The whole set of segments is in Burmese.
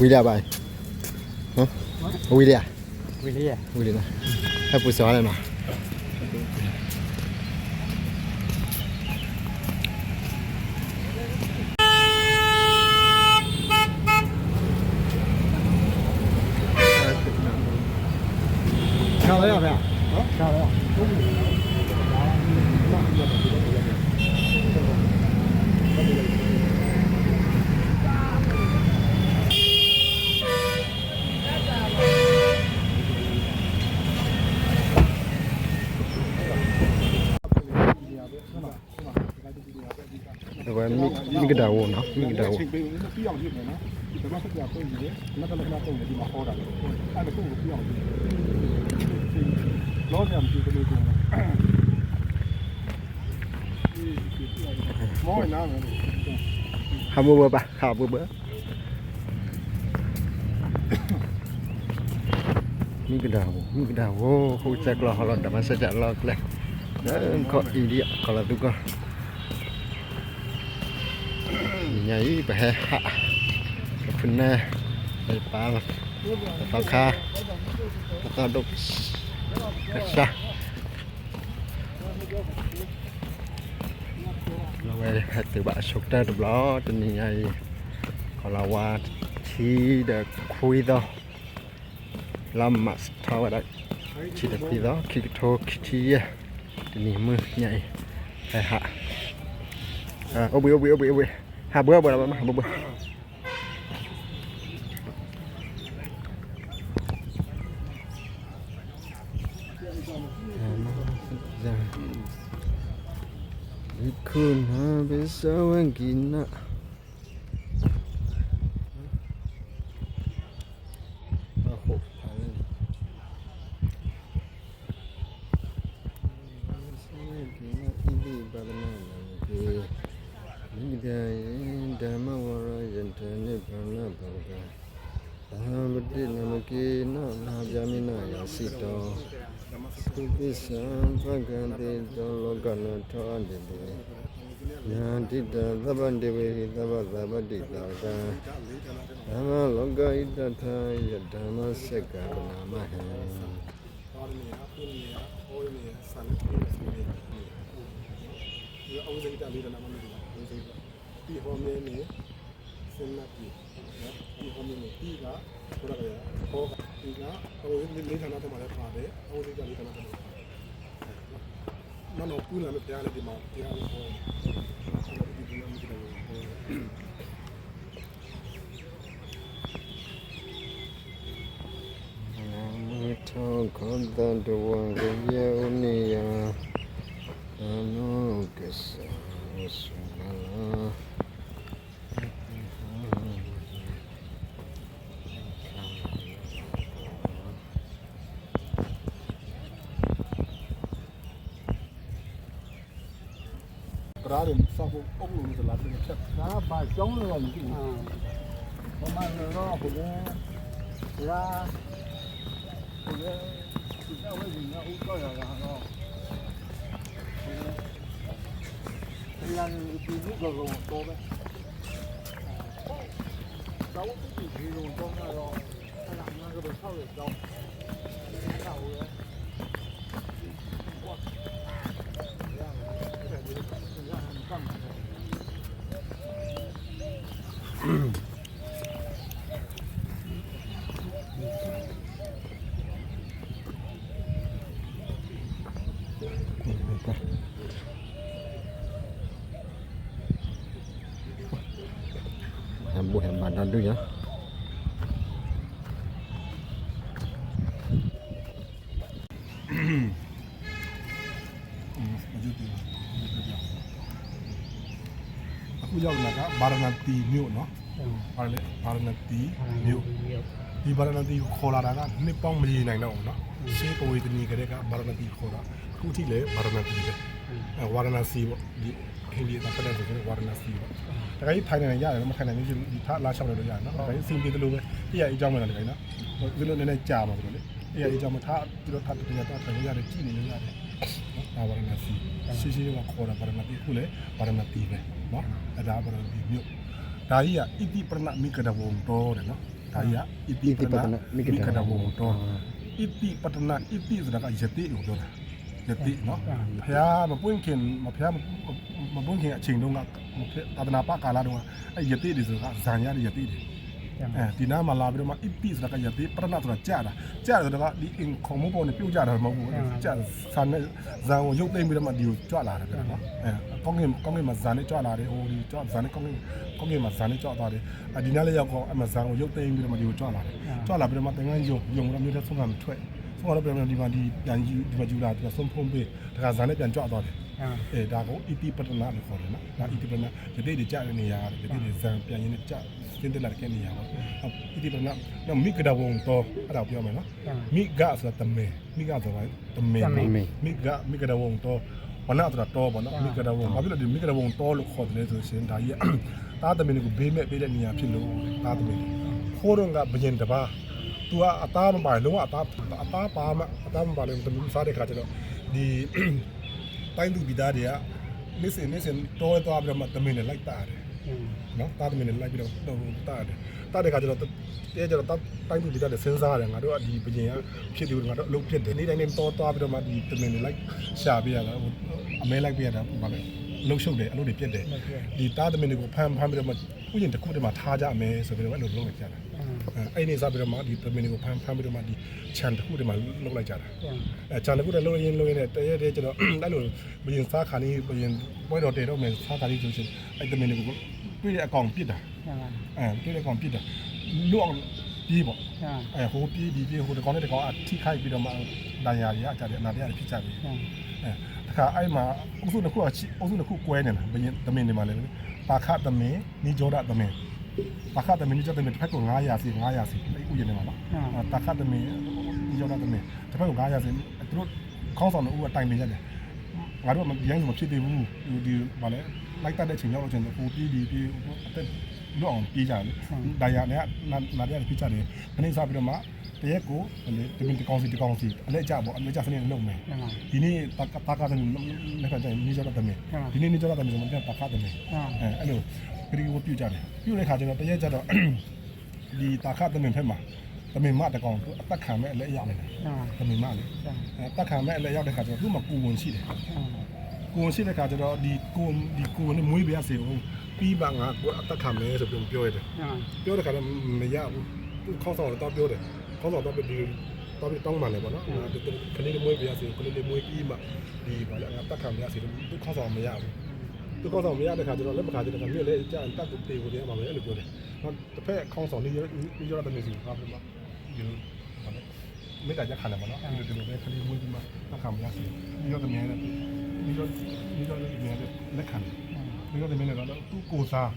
ဝီလာပါဟမ်ဝီလာဝီလေးရဝီလာအဲ့ပူစောရနော်ခေါ်ရ မိမိကတာဝနော်မိကတာဝ ချိန်ပေးပြီးပြအောင်ဖြစ်မယ်နော်ဒီဘက်ဆက်ပြပုံကြီးလေနောက်ကလည်းခဏပုံကြီးဒီမှာဟောတာအဲ့ဒါကိုပြအောင်လောဆရာမကြည့်ဘူးလို့ပြောတယ်မောနာမယ် ဟာဘဘပါဟာဘဘမိကတာဝမိကတာဝဟိုချက်ကလာဟလာဓမ္မစကြလာကလေခေါ်အီဒီခေါ်လာတူကညာဤဘဟဟာဖနာไปปาปาคาแล้วก็ดุกกระชาเราไปหัดตือบะชกได้ดุบล้อจนยังไงก็เราว่าที่เด็กคุยต่อลำมาส nhảy bẻ hạ phun nè tay pa tay kha. Tay đục xa lâu về hết từ bạn sốt ra được đó trên như vậy còn là qua chỉ được khui đó làm mà thao ở chỉ được khui đó khi thô khi chi trên như mưa nhảy hạ. À, ôi ôi ôi ôi ôi حبوبه ولا ما حبوبه يكون هذا سوا جينا. Thabandevehi thabadhabaditaka Dhamma loka itatha yadhamma sekka namahe ဟောနေရခုနေရဟောနေရဆန်နေနေဒီအောင်စိတ်တလေးတနာမလို့အောင်စိတ်ဒီဟောမင်းနေစင်နာပြီနော်ဒီဟောမင်းနေဒီကဘုရားကဟောဒီကဟိုလေးဌာနတမှာလည်းပါတယ်အောင်စိတ်တလေးဌာနတမှာမနောပူလာမပြရလေဒီမှာတရားလို့ဟော ဒီဒီလိုမျိုးဟော Namo Thakkata Dwaya Uniya Namo Kasa Sumala ။ကားရင်စောက်ဖို့အုပ်လို့ ဆိုလာတယ်ချက်။ဒါကဘာကြောင်းလို့မရှိဘူး။ဘာမှတော့ဘုရား။ရာဘုရားဒီတော့ဝိညာဉ်ဥတော့ရတာတော့ဒီလမ်းဒီလူကတော့တော့ပဲ။တော့ဒီဒီလိုတော့တော့အဲ့ဒါမှကတော့ဆောက်ရတော့အဲ့ဒါဟုတ်ရဲ့ Hembu hemban dadu ya. ။အခုရောက်လာကဗာရဏသီမြို့နော်။ဗာရဏဗာရဏသီမြို့ဒီဗာရဏသီကိုခေါ်လာတာကနှစ်ပေါင်းမရေနိုင်တော့ဘူးနော်။ရှေးပဝေတနီကလေးကဗာရဏသီခေါ်တာအခုထိလည်းဗာရဏသီပဲ။အဲ ဝါရဏစီပေါ့ဒီဟိန္ဒိအတပတ်တဲ့ဆိုတော့ဝါရဏစီပေါ့။တခါကြီးထိုင်နေရတယ်မထိုင်နိုင်ဘူးဒီထားလာလျှောက်လို့ရတယ်နော်။ဒါကြီးစီပြေတယ်လို့ပဲ။ပြရအကြောင်းမလားလေနော်။ဒီလိုနည်းနည်းကြာမှာဆိုလို့လေ။အဲ့ဒီအကြောင်းမထားဒီလိုထားတူရတော့ထိုင်ရတယ်ကြည့်နေရတယ်။နော်။ဒါဝါရဏစီရှိရှိကခေါ်တာဗာရဏသီအခုလည်းဗာရဏသီပဲနော်။အဲဒါဗာရဏသီမြို့ဒါကြီးကဣတိပရဏမိကတဝံတော်တယ်နော်ဒါကြီးကဣတိပရဏမိကတဝံတော်ဣတိပတနာဣတိဆိုတာကယတိကိုပြောတာ ယတိနော်ဖះမပွင့်ခင်မဖះမပွင့်ခင်အချိန်တုန်းကသာသနာပကာလတုန်းကအဲ့ယတိတွေဆိုတာဇာညာတွေယတိတွေအဲဒီနားမှာလာပြီးတော့မှ EP ဆိုတာကရသေးပရဏဆိုတာကြာတာကြာတယ်ဆိုတာကဒီအင်ခုံမပေါ်နေပြုတ်ကြတာမဟုတ်ဘူးကြာဆန်နဲ့ဇန်ကိုရုပ်သိမ်းပြီးတော့မှဒီကိုကြွလာတယ်ဗျာနော်အဲကောင်းကင်ကောင်းကင်မှာဇန်နဲ့ကြွလာတယ်ဟိုဒီကြွဇန်နဲ့ကောင်းကင်ကောင်းကင်မှာဇန်နဲ့ကြွသွားတယ်အဒီနားလေးရောက်တော့အမဇန်ကိုရုပ်သိမ်းပြီးတော့မှဒီကိုကြွလာတယ်ကြွလာပြီးတော့မှတင်ငန်းယုံယုံတော့မျိုးတဲ့ဆုံးကမထွက် ဆုံးကတော့ပြန်ဒီမှာဒီပြန်ယူဒီမှာယူလာဒီဆုံးဖုံးပေးဒါကဇန်နဲ့ပြန်ကြွသွားတယ်အဲဒါကို EP ပတနာလို့ခေါ်တယ်နော်ဒါ EP ပတနာယတိတွေကြာတဲ့နေရာယတိတွေဇံပြန်ရင်းနဲ့ကြာစင်းတက်လာတဲ့နေရာပေါ့ EP ပတနာနော်မိကဒဝံတော့အဲ့ဒါပြောမယ်နော်မိကဆိုတာတမဲမိကဆိုတာတမဲမိကမိကဒဝံတော့ဝနာဆိုတာတော့ပေါ့နော်မိကဒဝံဘာဖြစ်လို့ဒီမိကဒဝံတော့လို့ခေါ်တယ်ဆိုရှင်ဒါကြီးတားသမင်းကိုဘေးမဲ့ပေးတဲ့နေရာဖြစ်လို့တားသမင်းခိုးတော့ကဘယင်တပါ သူကအသားမပါလုံးဝအသားအသားပါမအသားမပါလို့တမီးစားတဲ့ခါကျတော့ဒီတိုင်းသူပြည်သားတွေကနေ့စဉ်နေ့စဉ်တောသွားပြီးတော့မှတမင်နဲ့လိုက်တာတယ်နော်တာတမင်နဲ့လိုက်ပြီးတော့တော့တာတယ်တာတဲ့ခါကျတော့တဲကျတော့တိုင်းသူပြည်သားတွေစဉ်းစားတယ်ငါတို့ကဒီပြင်ကဖြစ်တယ်ငါတို့အလုပ်ဖြစ်တယ်နေ့တိုင်းနေ့တောသွားပြီးတော့မှဒီတမင်နဲ့လိုက်ရှာပေးရတာအမဲလိုက်ပေးရတာဘာလဲအလုပ်ရှုပ်တယ်အလုပ်တွေပြက်တယ်ဒီတာတမင်တွေကိုဖမ်းဖမ်းပြီးတော့မှဥယျာဉ်တစ်ခုတည်းမှာထားကြမယ်ဆိုပြီးတော့အဲ့လိုလုပ်လိုက်ကြတာ အဲ့ဒီစားပြီးတော့မှဒီတမင်တွေကိုဖမ်းဖမ်းပြီးတော့မှဒီခြံတစ်ခုတည်းမှာလုပ်လိုက်ကြတာအဲဂျန်တခုတည်းလုံးရင်းလုံးရင်းနဲ့တရက်တည်းကျွန်တော်အဲ့လိုဘယင်စားခါနေဘယင်ပွဲတော်တေတော့မယ်စားခါလေးဆိုရှင်အဲ့တမင်တွေကိုတွေ့တဲ့အကောင်ပြစ်တာအဲတွေ့တဲ့အကောင်ပြစ်တာလူအောင်ပြေးပေါ့အဲဟိုပြေးဒီပြေးဟိုတကောင်နဲ့တကောင်အထိခိုက်ပြီးတော့မှဒဏ်ရာတွေအကြတယ်အနာတရားတွေဖြစ်ကြပြီအဲတခါအဲ့မှာအုပ်စုတစ်ခုအုပ်စုတစ်ခုကွဲနေတာဘယင်တမင်တွေမှာလည်းပါခတမင်နီဂျောဒတမင် ပါခတမင်နီဂျောဒတမင်တစ်ဖက်က900စီ900စီအဲ့ဥယျာဉ်ထဲမှာနော်ပါခတမင်နီဂျောဒတမင်တစ်ဖက်က900စီသူတို့ခေါင်းဆောင်တို့ကတိုင်ပင်ရတယ်ငါတို့ကရိုင်းမဖြစ်သေးဘူးဒီဗာလဲလိုက်တတ်တဲ့အချိန်ရောက်တော့ကျွန်တော်ပိုပြီးဒီပြီးအသက်လွတ်အောင်ပြေးကြတယ်ဒါရနဲ့နာနာရပြချတယ်ခဏစားပြီးတော့မှတရက်ကိုလေတမင်တကောင်စီတကောင်စီအလက်ကြပေါ့အလက်ကြစနေလုံးမယ်ဒီနေ့တာတာကတဲ့လက်ခကျရင်နေကြတော့တမင်ဒီနေ့နေကြတော့တမင်ဆိုမှတာကတဲ့မင်အဲအဲ့လို ခရီးကိုပြုတ်ကြတယ်ပြုတ်တဲ့ခါကျတော့တရက်ကြတော့ဒီတာကတဲ့မင်ဖက်မှာတမင်မတကောင်သူအသက်ခံမဲ့အလက်ရောက်နေတယ်တမင်မလေအဲတက်ခံမဲ့အလဲရောက်တဲ့ခါကျတော့သူ့မှာကိုဝင်ရှိတယ်ကိုဝင်ရှိတဲ့ခါကျတော့ဒီကိုဒီကိုဝင်နဲ့မွေးပြရစီအောင်ပြီးပါငါကိုအတက်ခံမယ်ဆိုပြီးပြောရတယ်ပြောတဲ့ခါတော့မရဘူးသူခေါင်းဆောင်တော့ပြောတယ်ခေါင်းဆောင်တော့ဒီတော့တောင်းမှလည်းပေါ့နော်ဒီကလေးလေးမွေးပြရစီကလေးလေးမွေးပြီးမှဒီဘာလဲငါတက်ခံရစီသူခေါင်းဆောင်မရဘူး သူခေါင်းဆောင်မရတဲ့ခါကျတော့လက်မခါကျတော့မြို့လေကြာတက်ကိုတေကိုတည်းမှာပဲအဲ့လိုပြောတယ်နောက်တစ်ဖက်ခေါင်းဆောင်နေရနေရတဲ့နေစီပါပြမှာဒီလိုဘာလဲမေတ္တာကြခံတယ်ပေါ့နော်ဒီလိုပဲခလေးမွေးပြီးမှလက်ခံမရစီပြီးတော့တည်းနဲ့ပြီးတော့ပြီးတော့လည်းမြန်လက်ခံတယ်ပြီးတော့တည်းနဲ့တော့သူ့ကိုစား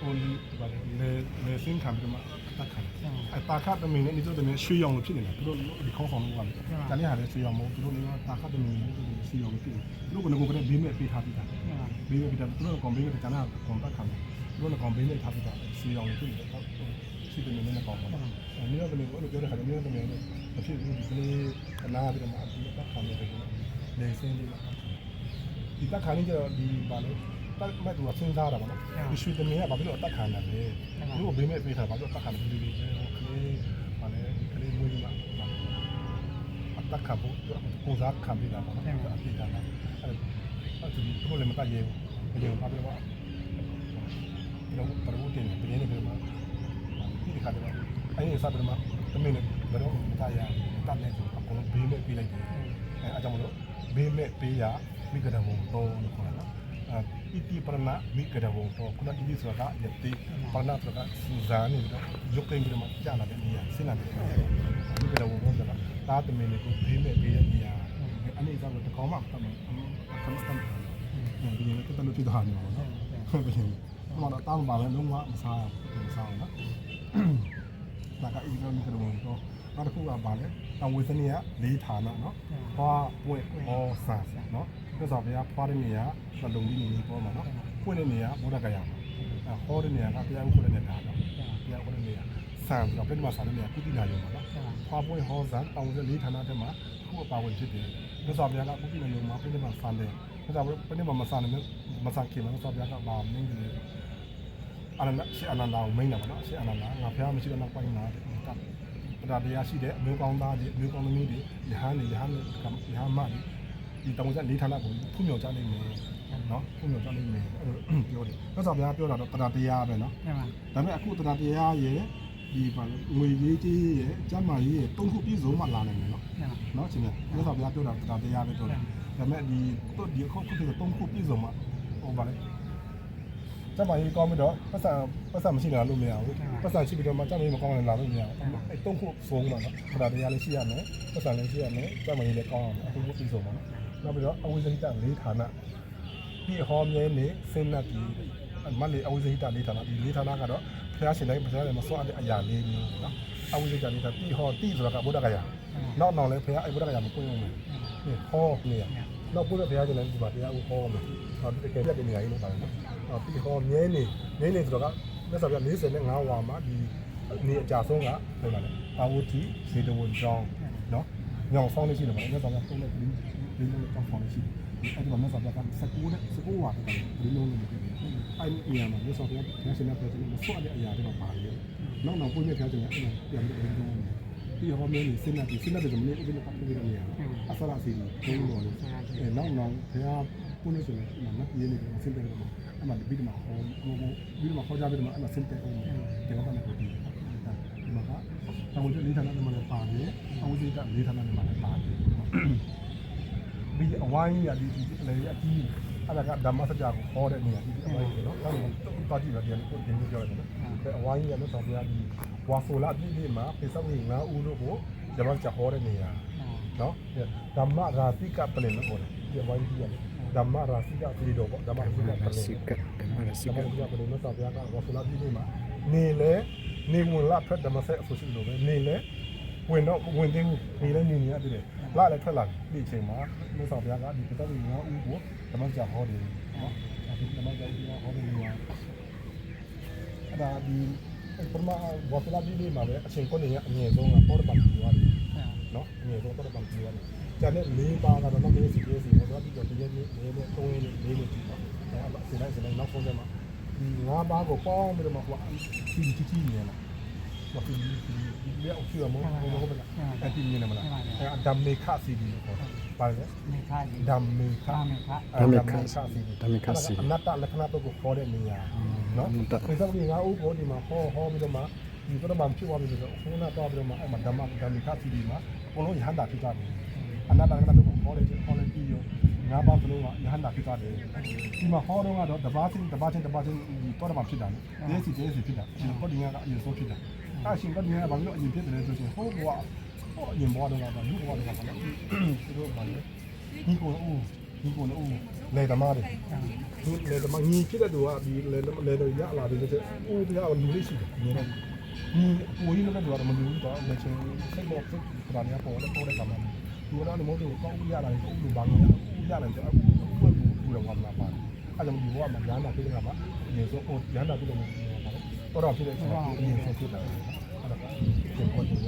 ဟိုဒီဘာလဲလေလေစင်းခံပြီးမှလက်ခံတယ်အတာခတ်တမင်းနဲ့ဒီတော့တည်းရွှေရောင်လို့ဖြစ်နေတာသူတို့ဒီခေါင်းဆောင်လို့ကလည်းတန်ရဟာလည်းရွှေရောင်မဟုတ်သူတို့လည်းတာခတ်တမင်းနဲ့ရွှေရောင်ဖြစ်တယ်သူတို့ကလည်းကိုယ်ကလည်းဘေးမဲ့ပေးထားပြီးတာ ဘေးမဲ့ပေးတာသူတို့ကကွန်ဘေးမဲ့တန်ရကွန်ပတ်ခံတယ်သူတို့ကကွန်ဘေးမဲ့ထားပြီးတာရွှေရောင်လို့ဖြစ်တယ်ရှိတယ်လည်းလည်းကောင်းပါလားအဲမျိုးတည်းကိုအဲ့လိုပြောတဲ့ခါကျမျိုးတည်းလည်းမဖြစ်ဘူးဒီကလေးကနာပြီးတော့မှအပြီးတက်ခံနေတယ်လေစင်းလေးမှာဒီတက်ခံနေကြတော့ဒီပါလို့တက်မဲ့သူကစဉ်းစားတာပါနော်ဒီရွှေသမီးကဘာဖြစ်လို့တက်ခံတယ်လဲသူ့ကိုဘေးမဲ့ပေးထားဘာလို့တက်ခံတယ်ဒီလိုလေးကလေးပါလေဒီကလေးမွေးပြီးမှအတက်ခံဖို့ကိုစားခံပြီးတာပါနော်အပြီးတာလားအဲ့ဒါသူတို့လည်းမတက်ရဲဘူး ဘယ်လိုဘာဖြစ်လို့တော့ပရဝတ်တင်တယ်ပြင်းနေတယ်မှာဒီခါတော့အဲ့ဒီစားတယ်မှာတမင်းနဲ့ဘယ်တော့မတရတတ်နေဆိုအကုန်လုံးဘေးမဲ့ပေးလိုက်တယ်အဲအကြောင်းမလို့ဘေးမဲ့ပေးရမိကရဝံတော်လို့ခေါ်တာနော်အဣတိပရဏမိကရဝံတော်ခုနကဒီဆိုတာကယတိပရဏဆိုတာစူဇာနေတော့ရုပ်သိမ်းပြီးတော့ကြာလာတဲ့နေရာစဉ်းလာတယ်မိကရဝံတော်ဆိုတာတာတမင်းနဲ့ကိုဘေးမဲ့ပေးတဲ့နေရာအဲ့ဒီစားတော့တကောင်မှတမန်အခမ်း အနားဒီနေ့ကတော့လို့ပြတာနေပါတော့ဟုတ်ပြီ။ဟောတော့တောင်းပါလဲလုံးဝမစားဘူးမစားဘူးနော်။ဒါကအိမ်ကမိကတော့တော့နောက်တစ်ခုကပါလဲတောင်ဝေစနီကလေးဌာနနော်။ဟောပွင့်ဟောဆန်နော်။ဒါဆိုဗျာဖွားတဲ့နေရာမလုံပြီးနေပေါ်မှာနော်။ပွင့်တဲ့နေရာဘောဓကရမှာ။အဲဟောတဲ့နေရာကတရားဥပဒေနဲ့တာနော်။တရားဥပဒေနေရာဆန်ဆိုတော့ပြိတ္တမဆန်တဲ့နေရာကုတိနာရုံပါနော်။ဖွားပွင့်ဟောဆန်တောင်ဝေလေးဌာနတဲ့မှာခုအပါဝင်ဖြစ်တယ်။ဒါဆိုဗျာကကုတိနာရုံမှာပြိတ္တမဆန်တယ်။ ဒါကြောင့်ပြိတ္တမမဆန်နဲ့မဆန်ခင်မှာဆိုဗျာကပါမင်းကြီးအာနန္ဒရှေအာနန္ဒာကိုမိန်တာပေါ့နော်ရှေအာနန္ဒာငါဖះမရှိတော့နောက်ပိုင်းလာတယ်ကတရားတရားရှိတဲ့အမျိုးကောင်းသားတွေအမျိုးကောင်းသမီးတွေယဟန်တွေယဟန်ကယဟန်မတွေဒီတောင်ကျလေးဌာနကိုဖူးမြော်ကြနိုင်မယ်နော်ဖူးမြော်ကြနိုင်မယ်အဲ့လိုပြောတယ်မြတ်စွာဘုရားပြောတာတော့တရားတရားပဲနော်မှန်ပါဒါပေမဲ့အခုတရားတရားရဲ့ဒီပါလေငွေရေးကြီးရဲ့ကျမ်းမာရေးရဲ့တုံ့ခုပြည့်စုံမှလာနိုင်တယ်နော်မှန်ပါနော်ချင်းမြတ်စွာဘုရားပြောတာတရားတရားပဲပြောတယ် ဒါပေမဲ့ဒီတို့ဒီအခုခုတည်းတုံ့ခုပြည့်စုံမှဟိုပါလေကျမ်းမာရေးကောင်းပြီးတော့ပတ်စံပတ်စံမရှိလာလို့မရဘူးပတ်စံရှိပြီးတော့မှကျမ်းမာရေးမကောင်းရင်လာလို့မရဘူးအဲတုံ့ခုဆုံးမှာနော်တရားတရားလေးရှိရမယ်ပတ်စံလေးရှိရမယ်ကျမ်းမာရေးလည်းကောင်းအောင်အခုခုပြည့်စုံမှာနော်နောက်ပြီးတော့အဝိဇ္ဇိတလေးဌာနဒီဟောမြဲနေစင်နတ်ဒီမလေးအဝိဇ္ဇိတလေးဌာနဒီလေးဌာနကတော့ဘုရားရှင်တိုင်းဘုရားလည်းမစွန့်တဲ့အရာလေးမျိုးနော်အဝိဇ္ဇိတလေးဌာနတိဟောတိဆိုတာကဘုဒ္ဓဂယာ နောက်နောက်လည်းဘုရားအဲဘုဒ္ဓဂယာမပွင့်အောင်မယ်ဒီဟောနေရနောက်ဘုရားဘုရားရှင်လည်းဒီမှာတရားဦးဟောမယ်ဟောတကယ်ပြတ်တဲ့နေရာကြီးလို့ပါတယ်နော်ဟောတိဟောမြဲနေမြဲနေဆိုတော့ကမြတ်စွာဘုရား45ဝါမှာဒီနေအကြဆုံးကဘယ်မှာလဲအာဝတိဇေတဝန်ကျောင်းနော်ညောင်ဆောင်လေးရှိတယ်ပေါ့မြတ်စွာဘုရားပုံနဲ့ဒီဒီလိုတောင်းဆောင်လေးရှိတယ်အဲ့ဒီမှာမြတ်စွာဘုရားက19နဲ့19ဝါတည်းဒီလိုလိုမျိုးပြတယ်အဲ့ဒီနေရာမှာမြတ်စွာဘုရားဘုရားရှင်နဲ့ပြောတယ်မဆွတ်တဲ့အရာတွေမှာပါတယ်နောက်နောက်ပုံနဲ့ပြောတယ်အဲ့ဒါပြန်ပြီးတော့ ပြောတယ်ဒီဟောမင်းနေစင်နာဒီစင်နာတဲ့မနေ့ဥပဒေပတ်ပြီးတော့နေရအဆရာစီဒီဘုံတော်လေးအဲနောက်နောက်ဘုရားပုံနဲ့ဆိုရင်မတ်ရင်းနေတယ်စင်တယ်တော့အမှဒီမှာဟောဟိုဒီမှာခေါ်ကြပြီးတော့အမှစင်တယ်အောင်တယ်ကတော့လည်းဒီမှာကအဝိဇ္ဇလေးဌာနနဲ့မှလည်းပါတယ်အဝိဇ္ဇကလေးဌာနနဲ့မှလည်းပါတယ်ဒီအဝိုင်းကြီးကဒီလေအကြီးအဲ့ဒါကဓမ္မစကြာကိုခေါ်တဲ့နေရာဒီအဝိုင်းကြီးနော်အဲ့ဒါတော့ကြည့်ပါပြန်ကိုဒီလိုပြောရတယ်နော်အဝိုင်းကြီးကလည်းဆောင်းပြဒီ ဝါဆိုလာဒီဒီမှာပိဿဝိငါဦးလို့ကိုဓမ္မစကြာခေါ်တဲ့နေရာနော်ဓမ္မရာတိကပလင်လို့ခေါ်တယ်ဒီဝိုင်းကြီးရတယ်ဓမ္မရာတိကပလင်တော့ဓမ္မရာတိကပလင်စိကဓမ္မရစိဓမ္မကရာတိကပလင်လို့ဆိုပြတာဝါဆိုလာဒီနေ့မှာနေလေနေဝင်လာဖက်ဓမ္မဆက်အဆိုရှိလို့ပဲနေလေဝင်တော့ဝင်သိမှုနေလေနေနေရတယ်လာလည်းထွက်လာဒီအချိန်မှာလို့ဆိုပြကဒီပတ်သက်ပြီးငါဦးကိုဓမ္မကြာဟောတယ်နော်ဒီဓမ္မကြာဦးဟောတယ်နေရာအဲ့ဒါဒီ ပရမဝါဆိုလာဒီနေ့မှာပဲအချိန်ကိုနေရအငယ်ဆုံးကပေါ်တော့ပါပြီးသွားတယ်နော်အငယ်ဆုံးတော့ပန်ပြရတယ်။ကျန်တဲ့၄ပါးကတော့တော့မင်းစီပြေးစီတော့ဒီတော့ဒီနေ့လေးနဲ့သုံးရင်းလေးလေးကြည့်ပါ။အဲအစလိုက်စလိုက်နောက်ဆုံးကျမှဒီ၅ပါးကိုပေါင်းပြီးတော့မှဟိုအစီတီတီနေလား။ မဖြစ်ဘူးဒီလေအဖြစ်မောမောဟုတ်ပါလား။အတီနေမလား။အဲဓမ္မေခစီဒီကိုပါလေမေခါဒီဓမ္မေခသာမေခါဓမ္မခစီဓမ္မခစီအနတ္တလက္ခဏာတော့ကိုခေါ်တဲ့နေရာနော်ဒီစက်ကြီးငါဥပ္ပိုဒီမှာဟောဟောပြီးတော့မှဒီတော့မှဖြစ်သွားပြီဆိုတော့ခုနတော့ပြီးတော့မှအဲ့မှာဓမ္မဓမ္မေခစီဒီမှာဘလုံးရဟန္တာဖြစ်သွားတယ်အနာတကနာတို့ခေါ်တယ်ခေါ်တယ်ပြီးရောငါးပါးစလုံးကယဟန္တာဖြစ်သွားတယ်ဒီမှာဟောတော့ကတော့တပါးချင်းတပါးချင်းတပါးချင်းဒီတော့တော့ဖြစ်တာလေဒီစီဒီစီဖြစ်တာဒီခေါ်တင်ရကအရင်ဆုံးဖြစ်တာ အဲ့ရှင်ကတင်ရကဘာလို့အရင်ဖြစ်တယ်လဲဆိုရင်ဟိုဘွားဟိုအရင်ဘွားတော့ကလူဘွားတော့ကလည်းသူတို့ပါလေဒီကိုဦးဒီကိုဦးလေသမားတွေဒီလေသမားညီဖြစ်တဲ့သူကဒီလေလေတော့ရလာတယ်ဆိုဦးတရားလူလေးရှိတယ်အရင်ကဒီကိုကြီးလည်းတော့မလူဘူးတော့မချင်းစိတ်တော့စိတ်ကလည်းပေါ်တော့ပေါ်တဲ့ကမှဒီကတော့မဟုတ်ဘူးကောင်းရလာတယ်ကောင်းလို့ဘာလို့ရလာတယ်အခုအခုဘူးတော့ဘာမှမ ပါဘူးအဲ့ဒါမျိုးကမှညာနာဖြစ်နေတာမှာအရင်ဆုံးဟိုညာနာဖြစ်လို့မဟုတ်ဘူးတော့တော့ဖြစ်တဲ့ဆိုတာအရင်ဆုံးဖြစ်တာအဲ့ဒါကပြန်ပေါ်တယ်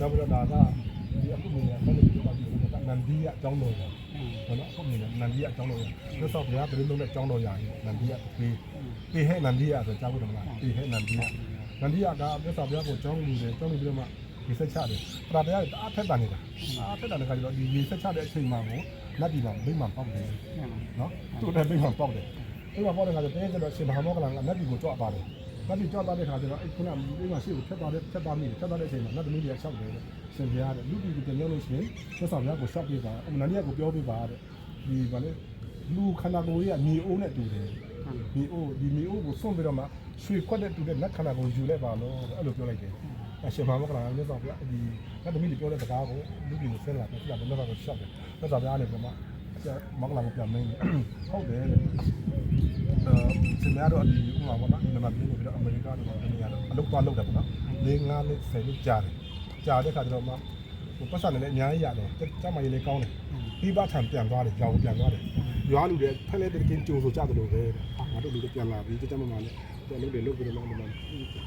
နောက်ပြီးတော့ဒါကဒီအခုမြင်ရဆက်လို့ပြောပါပြီးတော့နန္ဒီရအကြောင်းတော်ရဘာလို့အခုမြင်ရနန္ဒီရအကြောင်းတော်ရလို့ဆိုဘုရားပြည်လုံးနဲ့အကြောင်းတော်ရနန္ဒီရပြေးပြေးဟဲ့နန္ဒီရဆိုကြားဖို့တယ်မလားပြေးဟဲ့နန္ဒီရနန္ဒီရကမြတ်စွာဘုရားကိုအကြောင်းလူတယ်အကြောင်းလူပြီးတော့မှဒီဆက်ချတယ်ပရာတရားအားထက်တာနေတာအားထက်တာတဲ့ခါကျတော့ဒီရေဆက်ချတဲ့အချိန်မှာကိုနတ်ပြည်မှာမိမ့်မှာပေါက်တယ်နော်သူ့တဲ့မိမ့်မှာပေါက်တယ်မိမ့်မှာပေါက်တဲ့ခါကျတော့တင်းကျတော့ရှင်မဟာမောကလန်ကနတ်ပြည်ကိုကြွပါတယ် နတ်ပြည်ကြွသွားတဲ့ခါကျတော့အဲ့ခုနမိမ့်မှာရှိကိုဖြတ်သွားတဲ့ဖြတ်သွားမိတယ်ဖြတ်သွားတဲ့အချိန်မှာနတ်သမီးတွေကရှောက်တယ်ရှင်ဘုရားတဲ့လူပြည်ကိုတင်ရောက်လို့ရှိရင်သက်ဆောင်ဘုရားကိုရှောက်ပြပါအမနန္ဒီကကိုပြောပြပါတဲ့ဒီဗာလေလူခန္ဓာကိုယ်ကြီးကမြေအိုးနဲ့တူတယ်မြေအိုးဒီမြေအိုးကိုစွန့်ပြီးတော့မှရွှေခွက်တဲ့တူတဲ့နတ်ခန္ဓာကိုယ်ယူလိုက်ပါလို့အဲ့လိုပြောလိုက်တယ်အရှင်မမကလာမြတ်စွာဘုရားဒီကတမီးပြောတဲ့စကားကိုလူကြီးကိုဆင်းလာတယ်ဆရာဘယ်တော့မှရှောက်တယ်မြတ်စွာဘုရားလည်းပြမဆရာမကလာကိုပြန်မင်းဟုတ်တယ်အဲ စင်ရတော့ဒီဥမာပေါ့နော်ဒီမှာပြည်နေပြီးတော့အမေရိကန်တော့ဒီနေရာတော့အလုပ်သွားလုပ်တယ်ပေါ့နော်၄၅နှစ်10နှစ်ကြာတယ်ကြာတဲ့ခါကျတော့မှဟိုပတ်စံလည်းအများကြီးရတယ်ကျမကြီးလည်းကောင်းတယ်ပြီးပါထံပြန်သွားတယ်ကြောင်ပြန်သွားတယ်ရွာလူတွေဖက်လက်တဲ့ကင်းကြုံဆိုကြတယ်လို့ပဲငါတို့လူတွေပြန်လာပြီးကျမမနဲ့ပြန်လုပ်တယ်လုပ်ပြီးတော့မှတော့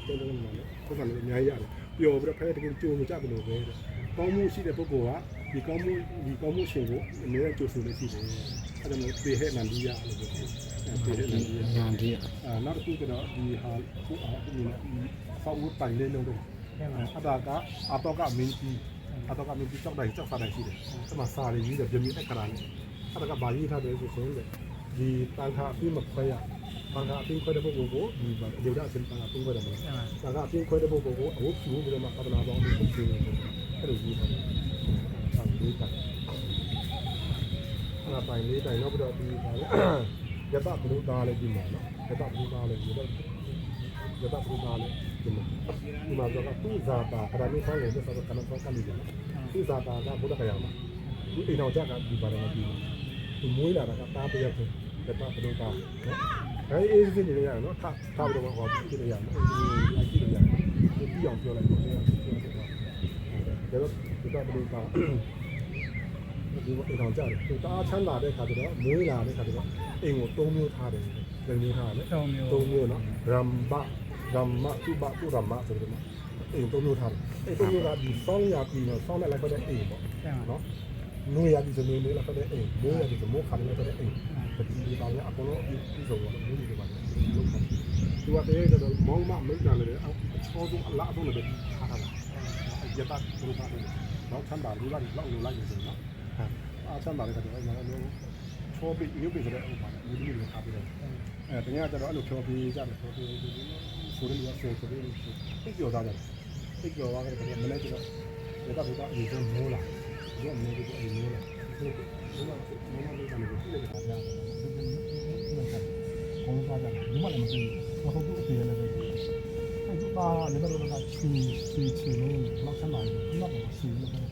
တော်တော်များများပတ်စံလည်းအများကြီးရတယ်ပျော်ပြီးတော့ဖက်တဲ့ကကြိုးမကြတယ်လို့ပဲတဲ့ကောင်းမှုရှိတဲ့ပုဂ္ဂိုလ်ကဒီကောင်းမှုဒီကောင်းမှုရှင်ကိုအများကြီးကြိုးဆိုလို့ရှိတယ်အဲ့ဒါမျိုးပေဟဲ့နန္ဒီယလို့ပြော တယ်ဒီဒီညာဒီအာနောက်တစ်ခုကျတော့ဒီဟာခုအားဒီနဲ့ဆောက်ဝတ်တိုင်လေးလုံးတော့အတာကအတော့ကမင်းကြီးအတော့ကမင်းကြီးကြောက်တိုင်ကြောက်စားတိုင်ရှိတယ်အဲ့မှာစာရေးတယ်ပြမြင့်တဲ့ကရာနဲ့အတာကဘာရေးထားတယ်ဆိုဆိုရင်ဒီတန်ခါအပြီးမခွဲရတန်ခါအပြီးခွဲတဲ့ပုဂ္ဂိုလ်ကိုဒီဘာဒေဝဒအစဉ်တန်ခါအပြီးခွဲတယ်မလားတန်ခါအပြီးခွဲတဲ့ပုဂ္ဂိုလ်ကိုအဝတ်ဖြူပြီးတော့မှပဒနာပေါင်းပြီးဖြူနေတယ်အဲ့လိုရေးထားတယ်စာရေးတာအဲ့ဒါတိုင်လေးတိုင်နောက်ပြီးတော့ဒီဘာလဲ ရတဘလူသားလေးဒီမှာနော်ရတဘလူသားလေးဒီတော့ရတပူပါလေဒီမှာဒီမှာတော့သူဇာတာအရာမျိုးဆောင်းလို့ဆိုတော့ကနတော့ကလိတယ်သူဇာတာကဘုဒ္ဓခရမှာဒီအိမ်တော်ကြကဒီပါရမကြီးသူမွေးလာတာကတားပြရတယ်ရတပူတာနော်အဲအေးစစ်နေရနော်ထထပြီးတော့ဟောပြနေရနော်အကြည့်လို့ရတယ်ဒီပြအောင်ပြောလိုက်တော့ပြောတယ်ဒါတော့ဒီတပူတာ ဒီအိမ်တော်ကြတယ်သူတားချမ်းသာတဲ့ခါကျတော့မွေးလာတဲ့ခါကျတော့အိမ်ကို၃မျိုးထားတယ်ဘယ်မျိုးထားလဲတောင်းမျိုးသုံးမျိုးနော်ရမ်ဘရမ်မသူဘသူရမ်မဆိုတဲ့မှာအိမ်သုံးမျိုးထားတယ်အဲ့သုံးမျိုးကဒီဆောင်းရပြီးတော့ဆောင်းနဲ့လိုက်ဖက်တဲ့အိမ်ပေါ့နော်နွေရပြီးဆိုနွေနဲ့လိုက်ဖက်တဲ့အိမ်မိုးရပြီးဆိုမိုးခါနဲ့လိုက်ဖက်တဲ့အိမ်ဒီဒီပါလည်းအကုန်လုံးအပြီးဆုံးတော့မျိုးတွေပါလောက်ခံသူကတည်းကတော့မောင်းမမိတ်တယ်လေအချောဆုံးအလားအဆုံးလည်းထားတာရတတ်ဘုရားတယ်တော့ချမ်းသာလူလာလောက်လို့လိုက်နေတယ်နော် အားချမ်းသာတဲ့ကတော့အဲ့မှာလည်းချောပြီးရုပ်ပြီးဆိုတဲ့ဥပမာမျိုးတွေလည်းထားပြီးတော့အဲတကယ်ကတော့အဲ့လိုဖြောပေးကြတယ်ဖြောပေးပြီးဆိုရင်လည်းဆိုဆိုပြီးသိကြောသားတယ်သိကြောသားကတည်းကမနေ့ကတော့ဒါကဘုရားအရင်ကမိုးလာဒီကမနေ့ကအရင်မိုးလာဒီကဘုရားကမနေ့ကလည်းပြည့်နေတာဗျာခေါင်းသားတယ်ဒီမှာလည်းမသိဘူးဘာလို့ဒီအပြေလည်းပဲအဲ့ဒီပါလည်းတော့ကချီချီချီနေလောက်ဆမ်းလာတယ်ဒီမှာကချီလည်းပဲခဏချီတာ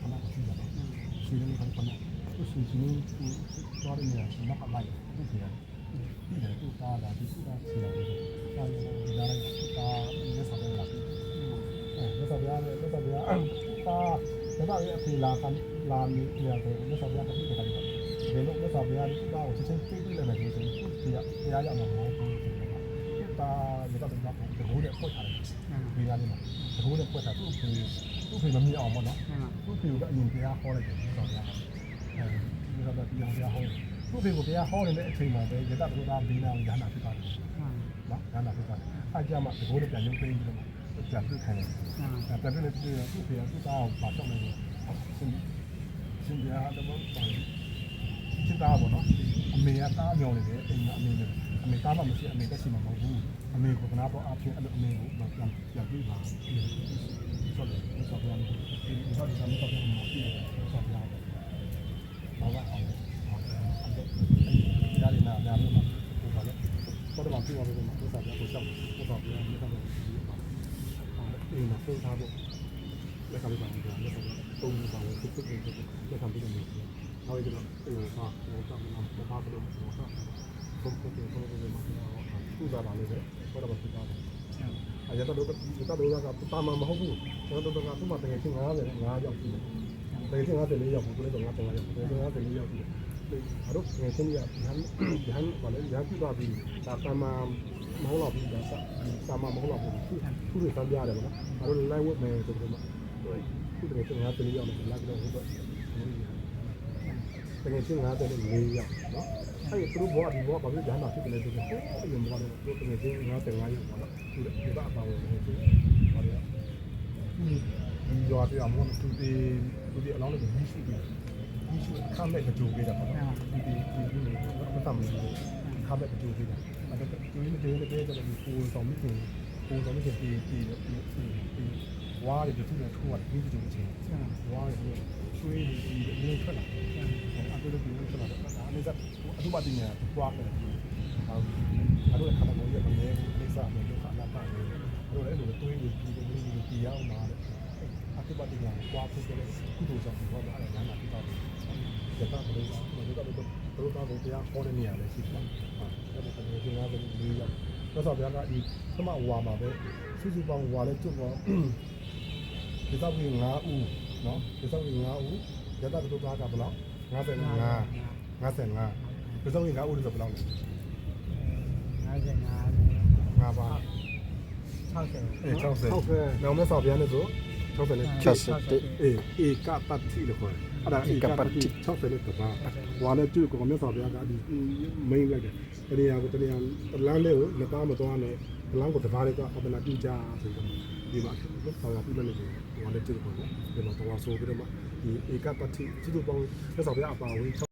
실행이 갈 거냐 또 순진이 또 다른 일을 신나가 많이 해주세요 이제 또다 나도 쓰다 쓰다 나는 우리나라에 다 이제 사람을 낳고 네 그래서 내가 그래서 내가 다 내가 그 라산 라미 이야기 그래서 내가 같이 가는 거 왜냐면 그래서 내가 나 어쨌든 뛰기를 많이 해서 뛰야 뛰야 야 먹고 တာဒါကတော့ဘုရားကိုထားတယ်။ဒီကနေ့မှာဘုရားကိုထားသူ့ကို သူ့ဖေမမြင်အောင်ပေါ့နော်သူ့ဖေကအရင်တရားဟောလိုက်တယ်လက်ဆောင်ပြအဲဒီကတော့တရားတရားဟောတယ်သူ့ဖေကိုတရားဟောနေတဲ့အချိန်မှာပဲရတတူသားဘီနာကိုရဟနာဖြစ်သွားတယ်နော်ရဟနာဖြစ်သွားတယ်အဲကြမှာတကူနဲ့ပြန်ရုပ်သိမ်းပြီးတော့ပြန်ပြခိုင်းတယ်အဲပြန်ပြနေပြီးတော့သူ့ဖေကသူ့သားကိုပါတော့နေတယ်ရှင်ရှင်ပြားတော့ပေါ့စစ်သားပေါ့နော်အမေကသားမြော်နေတယ်အိမ်ကအမေနဲ့အမေသားမှမရှိအမေတက်ရှိမှာမဟုတ်ဘူးအမေကကနာတော့အဖြစ်အဲ့လိုအမေကိုပြန်ပြန်ပြီးပါ ဆိုတယ်ဆိုတော့ဆိုတော့ဒီတော့ဒီကနေ့တော့မှာပြည့်တယ်ဆိုတော့ဘာကအောင်ဒါလည်းနာနာလို့ဟိုပါလေတော့တော့ပြပါလို့မှာဆက်ဆက်ကိုရှောက်ကိုတော့ပြန်ပြန်ပြန်ပြီးပါအဲ့ဒီမှာဆုံးထားဖို့လက်ကလေးပါလို့လက်ဆောင်တုံးပါလို့စစ်စစ်စစ်လက်ဆောင်ပြီးနေတယ်နောက်ရတော့ဟိုဟာဟိုတော့မှာဘာလို့ဟိုဟာဘုံဘုံဘုံဘုံဘုံမှာသူ့သားပါလို့ပဲတော့တော့ဖြစ်သွားတယ် အရတော့တော့တော့ကတာမမဟုတ်ဘူးတော့တော့ကသူ့မှာတကယ်ချင်း90 5ရောက်ပြီတကယ်ချင်း54ရောက်ဘူးကိုလည်းတော့55ရောက်တယ်54ရောက်ပြီအဲ့တော့ငယ်ချင်းရဟန်ဟန်ဘာလဲရပြပါပြီဒါတာမမဟုတ်တော့ဘူးဒါတာမမဟုတ်တော့ဘူးသူသူတွေစမ်းပြရတယ်ဗောနော်အဲ့တော့ line work မယ်ဆိုတော့သူတကယ်ချင်း54ရောက်တယ်လာပြီးတော့ဟိုတော့တကယ်ချင်း54ရောက်နော်အဲ့ဒီသူတို့ဘောဒီဘောဘာလို့ဂျာနာဖြစ်တယ်လဲဆိုတော့အဲ့ဒီဘောတော့သူတကယ်ချင်း55ရောက်ပါတော့ သူဒီကအပါဝင်နေသူဘာလဲဒီရွာပြအောင်မလို့သူဒီသူဒီအလောင်းလေးကိုမြှရှိပြီးမြှရှိခမ်းမဲ့ကြိုးပေးတာပေါ့နော်ဒီဒီဒီမတမ်းဘူးခမ်းမဲ့ကြိုးပေးတာအဲ့ဒါကျိုးလေးတွေလည်းတဲ့တယ်ဒီကိုဆောင်မိခင်ကိုဆောင်မိခင်ဒီဒီဒီဒီဝါးတွေတူတူထိုးရတယ်ဒီကြိုးချင်းဝါးတွေရွှေတွေဒီလေးထွက်လာအခုလည်းဒီလိုထွက်လာတယ်ဒါအနည်းစားအထူးမှတင်ညာပွားတယ်ဟုတ်အဲ့လိုခါတော့ရမယ်လိစားမယ်ဒုက္ခအနာပါတယ် အဲ့လိုလည်းအဲ့လိုတွေးပြီးဒီလိုမျိုးဒီရောက်မှာအထူးမှတင်ညာပွားဖို့လည်းကုသိုလ်ကြောင့်ဘောမှာအဲ့ဒါနာဖြစ်သွားတယ်ရတာဘယ်လိုလဲဒါကတော့ဘယ်လိုတော့တရားဟောတဲ့နေရာလည်းရှိတယ်ဟုတ်အဲ့ဒါကလည်းဒီနားကလေးရောက်တော့ဆိုဗျာကဒီသမဝါမှာပဲစုစုပေါင်းဝါလဲကျွတ်တော့ဒီတော့ပြီး9ဦးနော်ဒီတော့ပြီး9ဦးရတာတို့သားကဘယ်လောက်55 55ဒီတော့ပြီး9ဦးဆိုဘယ်လောက်လဲ55 5ပါ 60အေး60ဟုတ်ကဲ့နောက်မဲ့ဆောက်ပြန်နေဆို60နဲ့60တိအေးဧကတတိလို့ခေါ်တယ်အဲ့ဒါဧကပတိ60နဲ့တပါဟွာနဲ့ကျွတ်ကောမြတ်စွာဘုရားကဒီ main လိုက်တယ်တနေရာကိုတနေရာလမ်းလေးကိုနှစ်ပါးမသွားနဲ့လမ်းကိုတစ်ပါးလေးကအပနာပြုကြဆိုတော့ဒီမှာလို့ဆောင်းရပြုလို့နေတယ်ဟွာနဲ့ကျွတ်ကောဒီမှာတော့ဆိုပြီးတော့မှဒီဧကပတိစုစုပေါင်းမြတ်စွာဘုရားအပါဝင်